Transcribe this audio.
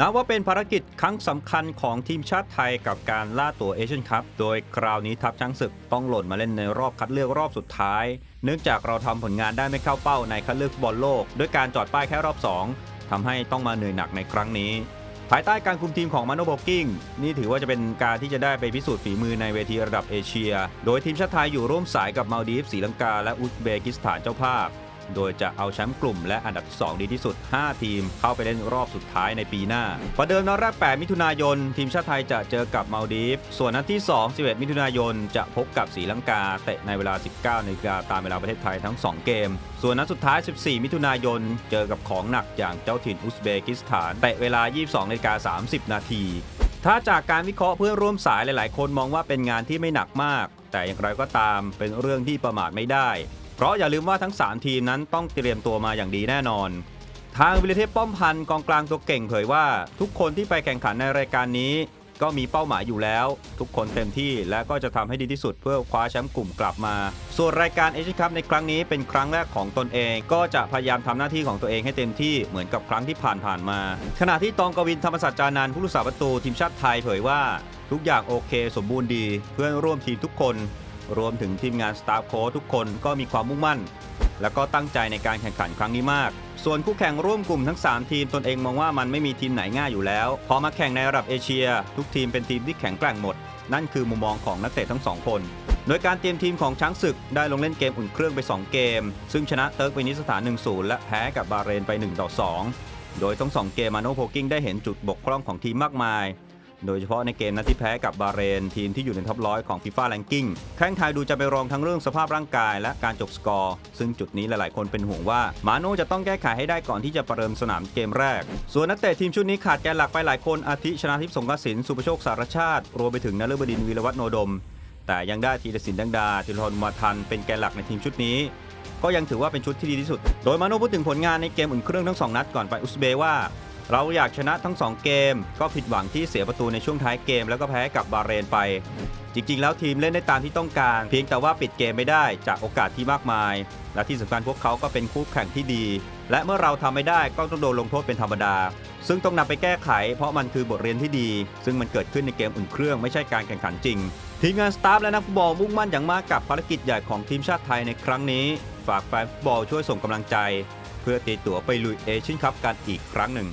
นับว่าเป็นภารกิจครั้งสำคัญของทีมชาติไทยกับการล่าตัวเอเชียนคัพ โดยคราวนี้ทัพช้างศึกต้องหล่นมาเล่นในรอบคัดเลือกรอบสุดท้าย เนื่องจากเราทำผลงานได้ไม่เข้าเป้าในคัดเลือกฟุตบอลโลก ด้วยการจอดป้ายแค่รอบ 2ทำให้ต้องมาเหนื่อยหนักในครั้งนี้ ภายใต้การคุมทีมของมาโนโบกิ้งนี่ถือว่าจะเป็นการที่จะได้ไปพิสูจน์ฝีมือในเวทีระดับเอเชีย โดยทีมชาติไทยอยู่ร่วมสายกับมาลดีฟศรีลังกาและอุซเบกิสถานเจ้าภาพ โดยจะเอาแชมป์กลุ่มและอันดับที่2ดีที่สุด 5 ทีม เข้าไปเล่นรอบสุดท้ายในปีหน้าประเดิมนัดแรก 8 มิถุนายน ทีมชาติไทยจะเจอกับมาลดีฟ ส่วนนัดที่ 2 11 มิถุนายน จะพบกับศรีลังกา เตะในเวลา 19นาฬิกาตามเวลาประเทศไทยทั้ง 2 เกม ส่วนนัดสุดท้าย 14 มิถุนายน เจอกับของหนักอย่างเจ้าถิ่นอุซเบกิสถาน เตะเวลา 22นาฬิกา30 นาทีถ้าจากการวิเคราะห์เพื่อนร่วมสายหลาย ๆ คนมองว่าเป็นงานที่ไม่หนักมาก แต่อย่างไรก็ตามเป็นเรื่องที่ประมาทไม่ได้ เพราะอย่าลืมว่าทั้ง 3 ทีมนั้นต้องเตรียมตัวมาอย่างดีแน่นอน ทางวิลเทพป้อมพันธ์กองกลางตัวเก่งเผยว่า ทุกคนที่ไปแข่งขันในรายการนี้ ก็มีเป้าหมายอยู่แล้ว ทุกคนเต็มที่และก็จะทำให้ดีที่สุดเพื่อคว้าแชมป์กลุ่มกลับมา ส่วนรายการเอเชียนคัพในครั้งนี้เป็นครั้งแรกของตนเอง ก็จะพยายามทำหน้าที่ของตัวเองให้เต็มที่เหมือนกับครั้งที่ผ่านๆมา ขณะที่ตองกวินธรรมศาสตร์จานันผู้รักษาประตูทีมชาติไทยเผยว่าทุกอย่างโอเค สมบูรณ์ดี เพื่อนร่วมทีมทุกคน รวมถึงทีมงานสตาฟโค้ชทุกคนก็มีความมุ่งมั่น และก็ตั้งใจในการแข่งขันครั้งนี้มาก ส่วนคู่แข่งร่วมกลุ่มทั้ง 3 ทีมตนเองมองว่ามันไม่มีทีมไหนง่ายอยู่แล้ว พอมาแข่งในระดับเอเชีย ทุกทีมเป็นทีมที่แข็งแกร่งหมด นั่นคือมุมมองของนักเตะทั้ง2คนโดยการเตรียมทีมของช้างศึกได้ลงเล่นเกมอุ่นเครื่องไป 2 เกม ซึ่งชนะเติร์กเวนิสถาน 1-0 และแพ้กับบาเรนไป1ต่อ2โดยทั้งสองเกมมาโนโพกิ้งได้เห็นจุดบกพร่องของทีมมากมาย โดยเฉพาะในเกมนัดที่แพ้กับบาเรน ทีมที่อยู่ในท็อปร้อยของฟีฟ่าแรงกิ้งแข้งไทยดูจะไปรองทั้งเรื่องสภาพร่างกายและการจบสกอร์ ซึ่งจุดนี้หลายๆ คนเป็นห่วงว่า มาโน่จะต้องแก้ไขให้ได้ก่อนที่จะประเดิมสนามเกมแรก ส่วนนักเตะทีมชุดนี้ขาดแกนหลักไปหลายคนอาทิชนะทิพย์สงกระสินสุประโชคสารชาติรวมไปถึงนฤบดินวีรวัฒโนดม แต่ยังได้ธีรศิลป์ดังดาธีรทรมาทันเป็นแกนหลักในทีมชุดนี้ก็ยังถือว่าเป็นชุดที่ดีที่สุด โดยมาโน่พูดถึงผลงานในเกมอุ่นเครื่องทั้งสองนัดก่อนไปอุซเบว่า เราอยากชนะทั้ง 2 เกม ก็ผิดหวังที่เสียประตูในช่วงท้ายเกม แล้วก็แพ้กับบาเรนไป จริง ๆ แล้วทีมเล่นได้ตามที่ต้องการ เพียงแต่ว่าปิดเกมไม่ได้จากโอกาสที่มากมาย และที่สำคัญพวกเขาก็เป็นคู่แข่งที่ดี และเมื่อเราทำไม่ได้ก็ต้องโดนลงโทษเป็นธรรมดา ซึ่งต้องนำไปแก้ไข เพราะมันคือบทเรียนที่ดี ซึ่งมันเกิดขึ้นในเกมอุ่นเครื่องไม่ใช่การแข่งขันจริงทีมงานสตาฟและนักฟุตบอลมุ่งมั่นอย่างมากกับภารกิจใหญ่ของทีมชาติไทยในครั้งนี้ ฝากแฟนฟุตบอลช่วยส่งกำลังใจ เพื่อตีตั๋วไปลุยเอเชียนคัพกันอีกครั้งหนึ่ง